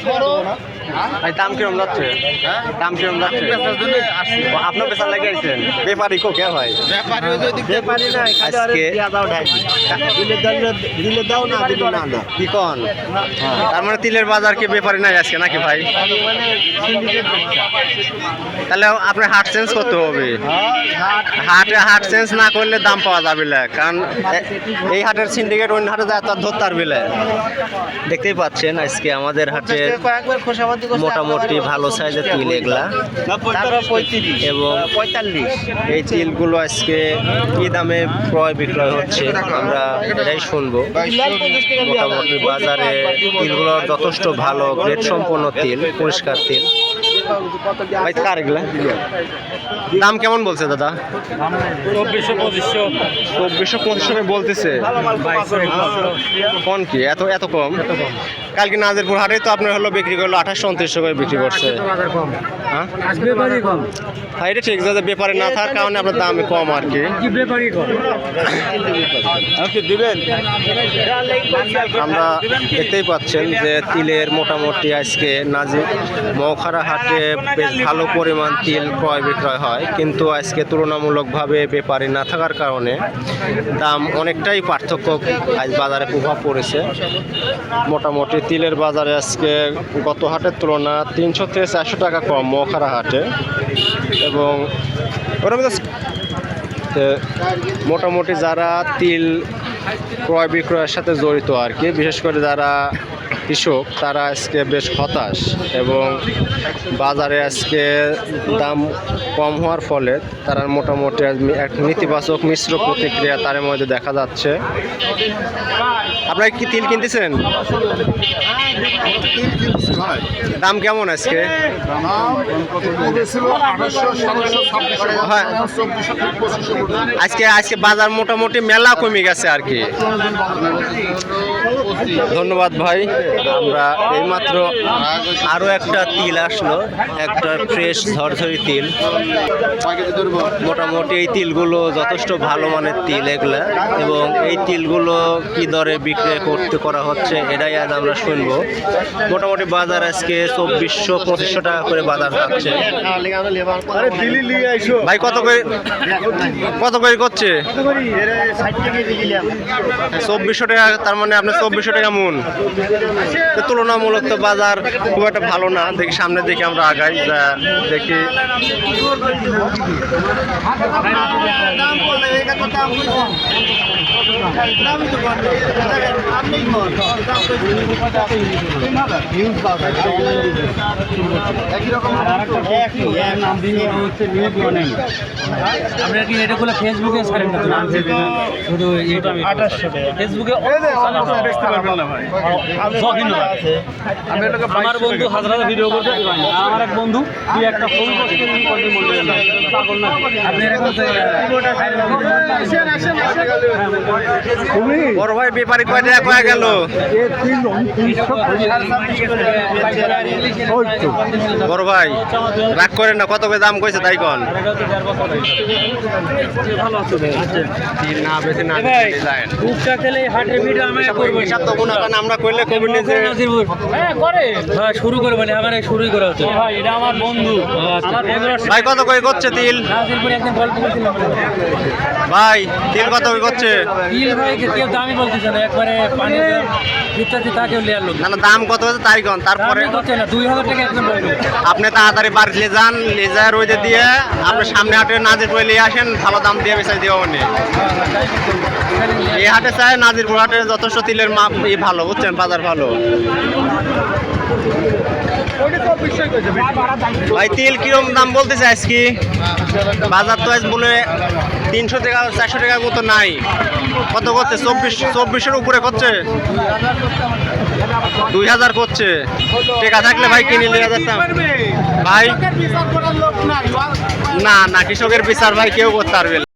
খরচ ভাই দাম কিরম যাচ্ছে? দাম কিরম যাচ্ছে? আপনার পেশার লাগে আইছেন? ব্যাপারি কো কে ভাই আজকে কি কন? তার মানে তিলের বাজার কি ব্যাপারি নাই আজকে নাকি ভাই? তাহলে আপনার হাট চেঞ্জ করতে হবে। হাটে হাট চেঞ্জ না করলে দাম পাওয়া যাবে না কারণ এই হাটের সিন্ডিকেট অন্য হাটে যায় তার ধরতে পারবে দেখতেই পাচ্ছেন আজকে আমাদের হাটে মোটামুটি ভালো সাইজের তিল এগুলা। এবং পঁয়তাল্লিশ। এই তিলগুলো আজকে কি দামে ক্রয় বিক্রয় হচ্ছে আমরা এটাই শুনব। মোটামুটি বাজারে তিলগুলোর যথেষ্ট ভালো গ্রেড সম্পন্ন তিল পরিষ্কার তিল। কার এগুলা? দাম কেমন বলছে দাদা? চব্বিশশো পঁচিশশো। চব্বিশশো পঁচিশশো বলতেছে। কোন কি? এত এত কম? কালকে নাজিরপুর হাটে তো আপনার হলো বিক্রি করল আঠাশশো উনত্রিশশো করে বিক্রি করছে। হ্যাঁ? এটা ঠিক আছে ব্যাপারে না থাকার কারণে আপনার দাম কম আর কি। দিবেন? আমরা দেখতেই পাচ্ছেন যে তিলের মোটামুটি আজকে নাজির মৌখারা হাটে বেশ ভালো পরিমাণ তিল ক্রয় বিক্রয় হয়। কিন্তু আজকে তুলনামূলকভাবে ব্যাপারী না থাকার কারণে দাম অনেকটাই পার্থক্য আজ বাজারে প্রভাব পড়েছে। মোটামুটি তিলের বাজারে আজকে গত হাটের তুলনা তিনশো থেকে চারশো টাকা কম মৌখারা হাটে। এবং মোটামুটি যারা তিল ক্রয় বিক্রয়ের সাথে জড়িত আর কি, বিশেষ করে যারা কৃষক, তারা আজকে বেশ হতাশ এবং বাজারে আজকে দাম কম হওয়ার ফলে তারা মোটামুটি এক নেতিবাচক মিশ্র প্রতিক্রিয়া তার মধ্যে দেখা যাচ্ছে। আপনারা কি তিল কিনতেছেন? দাম কেমন আজকে? আজকে আজকে বাজার মোটামুটি মেলা কমে গেছে আর কি। ধন্যবাদ ভাই। আমরা এইমাত্র আরও একটা তিল আসলো, একটা ফ্রেশ ঝরঝরি তিল। মোটামুটি এই তিলগুলো যথেষ্ট ভালো মানের তিল এগুলা। এবং এই তিলগুলো কি দরে বিক্রি করতে করা হচ্ছে, এটাই আজ আমরা শুনব। মোটামুটি বাজার আজকে চব্বিশশো পঁচিশশো টাকা করে বাজার যাচ্ছে। ভাই কত করে কত করে করছে? চব্বিশশো টাকা তার মানে আপনার চব্বিশশো টাকা মন। তো তুলনামূলক তো বাজার খুব একটা ভালো না। দেখি সামনের দিকে আমরা আগাই যা দেখি আপনারা কি এটা করলে ফেসবুকে ছাড়েন না ফেসবুকে শুধু ফেসবুকে আমার বন্ধু হাজার হাজার ভিডিও করতে আমার এক বন্ধু তুই একটা ফোন করতে বড় ভাই ব্যাপারী কয় টাকা কয়ে গেল বড় ভাই রাগ করেন না কত করে দাম কইছে তাই কন? ভালো আছে না বেশি না ভাই যায় বুকটা খেলে হাটের ভিডিও আমি করব। হিসাব তো গুণা কারণ আমরা করলে হ্যাঁ করে হ্যাঁ শুরু করে মানে আমার শুরুই করা হচ্ছে। ভাই এটা আমার বন্ধু। ভাই কত করে করছে তিল? ভাই তিল কত করে করছে? বিল ভাই কেউ দামই বলতেছে না একবারে পানি ইত্যাদি তাকেও লেয়ার লোক। না না দাম কত হচ্ছে তাই কন? তারপরে দুই হাজার টাকা আপনি তাড়াতাড়ি নিয়ে যান লেজার রোদে দিয়ে, আপনি সামনে হাটে নাজির করে নিয়ে আসেন, ভালো দাম দিয়ে বেচাই দিয়ে মানে এই হাটে চাই নাজিরপুর হাটে যথেষ্ট তিলের মাপ, ই ভালো, বুঝছেন, বাজার ভালো। ভাই, তিল কিরম দাম বলতে বলতেছে আজকে? বাজার তো আজ বলে তিনশো টাকা, চারশো টাকার মতো নাই। কত করছে? চব্বিশ, চব্বিশের উপরে করছে? দুই হাজার করছে। টেকা থাকলে ভাই কিনে নিয়ে যেতাম। ভাই না না কৃষকের বিচার ভাই কেউ করতে পারবে।